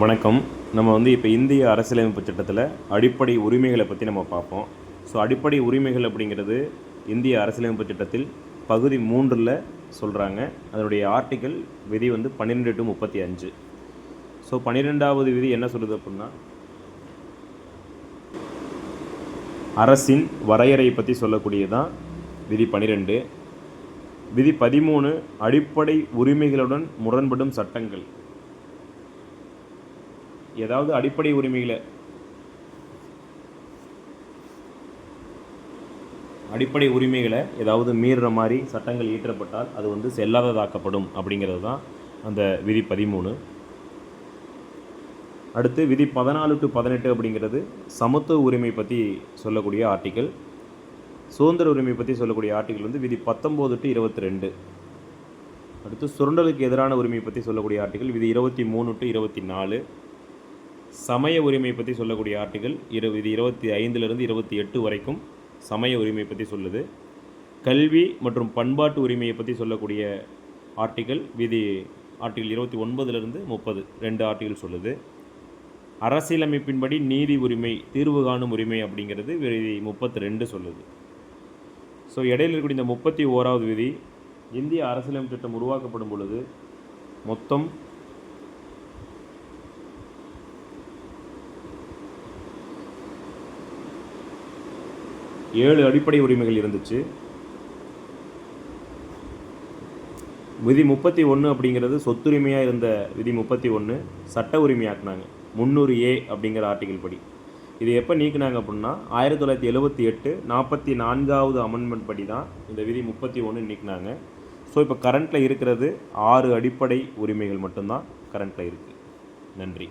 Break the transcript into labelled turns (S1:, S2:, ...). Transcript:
S1: வணக்கம். நம்ம வந்து இப்போ இந்திய அரசியலமைப்பு சட்டத்தில் அடிப்படை உரிமைகளை பற்றி நம்ம பார்ப்போம். ஸோ அடிப்படை உரிமைகள் அப்படிங்கிறது இந்திய அரசியலமைப்பு சட்டத்தில் பகுதி மூன்றில் சொல்கிறாங்க அதனுடைய ஆர்டிக்கல் விதி வந்து பன்னிரெண்டு டு முப்பத்தி அஞ்சு. ஸோ பன்னிரெண்டாவது விதி என்ன சொல்லுது அப்படின்னா அரசின் வரையறை பற்றி சொல்லக்கூடியதான் விதி பன்னிரெண்டு. விதி பதிமூணு அடிப்படை உரிமைகளுடன் முரண்படும் சட்டங்கள். ஏதாவது அடிப்படை உரிமைகளை. அடிப்படை உரிமைகளை ஏதாவது மீறுற மாதிரி சட்டங்கள் இயற்றப்பட்டால் அது வந்து செல்லாததாக்கப்படும் அப்படிங்கிறது தான் அந்த விதி பதிமூணு. அடுத்து விதி பதினாலு டு பதினெட்டு அப்படிங்கிறது சமத்துவ உரிமை பற்றி சொல்லக்கூடிய ஆர்டிக்கல் சுதந்திர உரிமை பற்றி சொல்லக்கூடிய ஆர்டிக்கல் வந்து விதி பத்தொம்போது டு இருபத்தி ரெண்டு அடுத்து சுரண்டலுக்கு எதிரான உரிமை பற்றி சொல்லக்கூடிய ஆர்டிக்கல் விதி இருபத்தி மூணு டு இருபத்தி நாலு. சமய உரிமை பற்றி சொல்லக்கூடிய ஆர்டிகல் இரு இது இருபத்தி ஐந்துலேருந்து இருபத்தி எட்டு வரைக்கும் சமய உரிமை பற்றி சொல்லுது. கல்வி மற்றும் பண்பாட்டு உரிமையை பற்றி சொல்லக்கூடிய ஆர்டிகல் விதி ஆர்டிகல் இருபத்தி ஒன்பதுலேருந்து முப்பது ரெண்டு ஆர்டிகல் சொல்லுது. அரசியலமைப்பின்படி நீதி உரிமை தீர்வு காணும் உரிமை அப்படிங்கிறது விதி முப்பத்தி ரெண்டு சொல்லுது. ஸோ இடையில் இருக்கக்கூடிய இந்த முப்பத்தி ஓராவது விதி இந்திய அரசியலமைப்பு திட்டம் உருவாக்கப்படும் பொழுது மொத்தம் ஏழு அடிப்படை உரிமைகள் இருந்துச்சு. விதி முப்பத்தி ஒன்று அப்படிங்கிறது சொத்துரிமையாக இருந்த விதி முப்பத்தி ஒன்று சட்ட உரிமையாக்குனாங்க முந்நூறு ஏ அப்படிங்கிற ஆர்டிகல் படி. இது எப்போ நீக்கினாங்க அப்படின்னா ஆயிரத்தி தொள்ளாயிரத்தி எழுபத்தி எட்டு நாற்பத்தி நான்காவது அமெண்ட்மெண்ட் படி தான் இந்த விதி முப்பத்தி ஒன்று நீக்கினாங்க. ஸோ இப்போ கரண்ட்டில் இருக்கிறது ஆறு அடிப்படை உரிமைகள் மட்டும்தான் கரண்ட்டில் இருக்குது நன்றி.